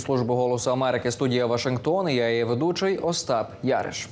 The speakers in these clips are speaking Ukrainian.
Служби голосу Америки студія Вашингтон. Я її ведучий Остап Яриш.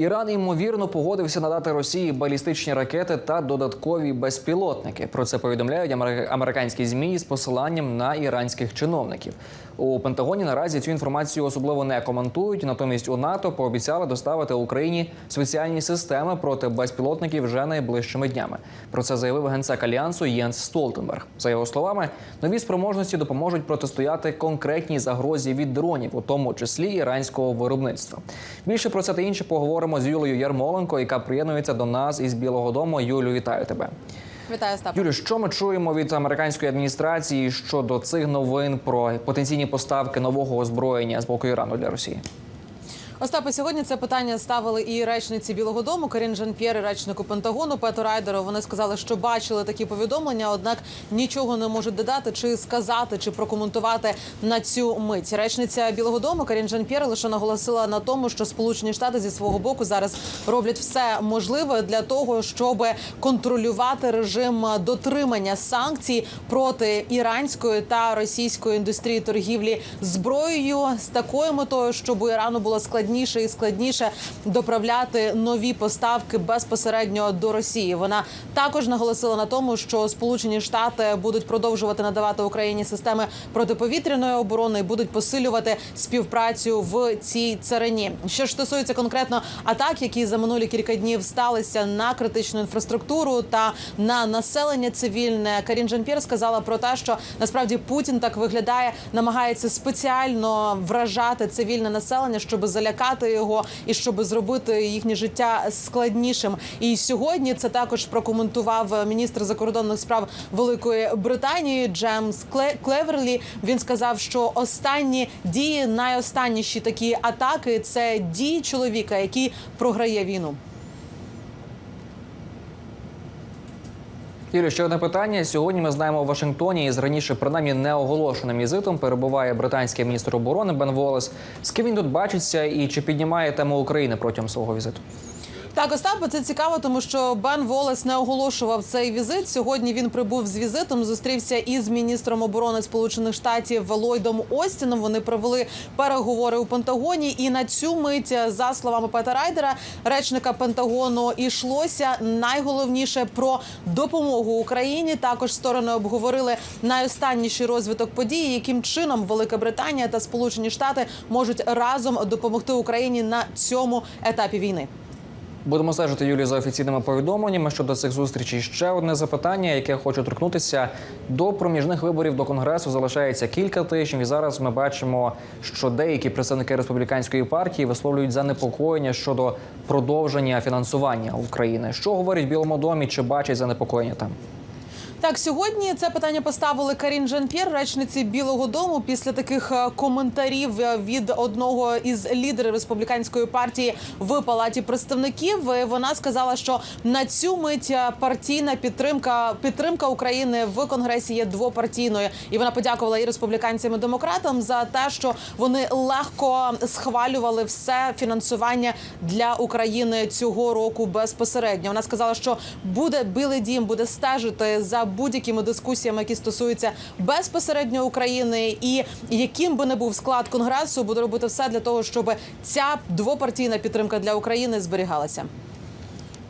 Іран ймовірно погодився надати Росії балістичні ракети та додаткові безпілотники. Про це повідомляють амери- американські змі з посиланням на іранських чиновників. У Пентагоні наразі цю інформацію особливо не коментують. Натомість у НАТО пообіцяли доставити Україні спеціальні системи проти безпілотників вже найближчими днями. Про це заявив генсек альянсу Єнс Столтенберг. За його словами, нові спроможності допоможуть протистояти конкретній загрозі від дронів, у тому числі іранського виробництва. Більше про це та інше поговоримо з Юлею Ярмоленко, яка приєднується до нас із Білого Дому. Юлю, вітаю тебе. Вітаю Стап. Юлю, що ми чуємо від американської адміністрації щодо цих новин про потенційні поставки нового озброєння з боку Ірану для Росії? Остапе, сьогодні це питання ставили і речниці Білого Дому Карін Жан П'єр, і речнику Пентагону Пету Райдеру. Вони сказали, що бачили такі повідомлення, однак нічого не можуть додати, чи сказати, чи прокоментувати на цю мить. Речниця Білого Дому Карін Жан П'єр лише наголосила на тому, що Сполучені Штати зі свого боку зараз роблять все можливе для того, щоб контролювати режим дотримання санкцій проти іранської та російської індустрії торгівлі зброєю з такою метою, щоб у Ірану було складніше і складніше доправляти нові поставки безпосередньо до Росії. Вона також наголосила на тому, що Сполучені Штати будуть продовжувати надавати Україні системи протиповітряної оборони і будуть посилювати співпрацю в цій царині. Що ж стосується конкретно атак, які за минулі кілька днів сталися на критичну інфраструктуру та на населення цивільне, Карін Жан-П'єр сказала про те, що насправді Путін так виглядає, намагається спеціально вражати цивільне населення, щоб залякати його і щоб зробити їхнє життя складнішим. І сьогодні це також прокоментував міністр закордонних справ Великої Британії Джемс Клеверлі. Він сказав, що останні дії, найостанніші такі атаки це дії чоловіка, який програє війну. Юлі, ще одне питання. Сьогодні ми знаємо у Вашингтоні із раніше принаймні неоголошеним візитом перебуває британський міністр оборони Бен Волес. З ким він тут бачиться і чи піднімає тему України протягом свого візиту? Так, Остапе, це цікаво, тому що Бен Волес не оголошував цей візит. Сьогодні він прибув з візитом, зустрівся із міністром оборони Сполучених Штатів Ллойдом Остіном. Вони провели переговори у Пентагоні. І на цю мить, за словами Пета Райдера, речника Пентагону, йшлося найголовніше про допомогу Україні. Також сторони обговорили найостанніший розвиток подій, яким чином Велика Британія та Сполучені Штати можуть разом допомогти Україні на цьому етапі війни. Будемо стежити Юлі за офіційними повідомленнями щодо цих зустрічей. Ще одне запитання, яке хочу торкнутися до проміжних виборів до конгресу. Залишається кілька тижнів. І зараз ми бачимо, що деякі представники республіканської партії висловлюють занепокоєння щодо продовження фінансування України. Що говорять в Білому домі? Чи бачать занепокоєння там? Так, сьогодні це питання поставили Карін Жан-П'єр, речниці Білого Дому, після таких е, коментарів е, від одного із лідерів республіканської партії в палаті представників. Вона сказала, що на цю мить е, партійна підтримка підтримка України в конгресі є двопартійною, і вона подякувала і республіканцям і демократам за те, що вони легко схвалювали все фінансування для України цього року безпосередньо. Вона сказала, що буде Білий Дім буде стежити за будь-якими дискусіями, які стосуються безпосередньо України, і яким би не був склад конгресу, буде робити все для того, щоб ця двопартійна підтримка для України зберігалася.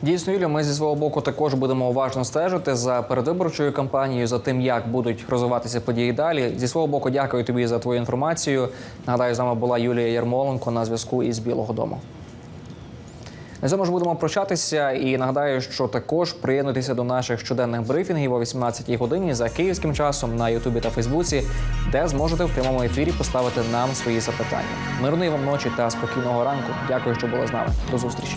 Дійсно, Юлія, ми зі свого боку також будемо уважно стежити за передвиборчою кампанією, за тим, як будуть розвиватися події далі. Зі свого боку, дякую тобі за твою інформацію. Нагадаю, з нами була Юлія Ярмоленко на зв'язку із Білого Дому. На цьому ж будемо прощатися і нагадаю, що також приєднуйтеся до наших щоденних брифінгів о 18-й годині за київським часом на Ютубі та Фейсбуці, де зможете в прямому ефірі поставити нам свої запитання. Мирної вам ночі та спокійного ранку. Дякую, що були з нами. До зустрічі.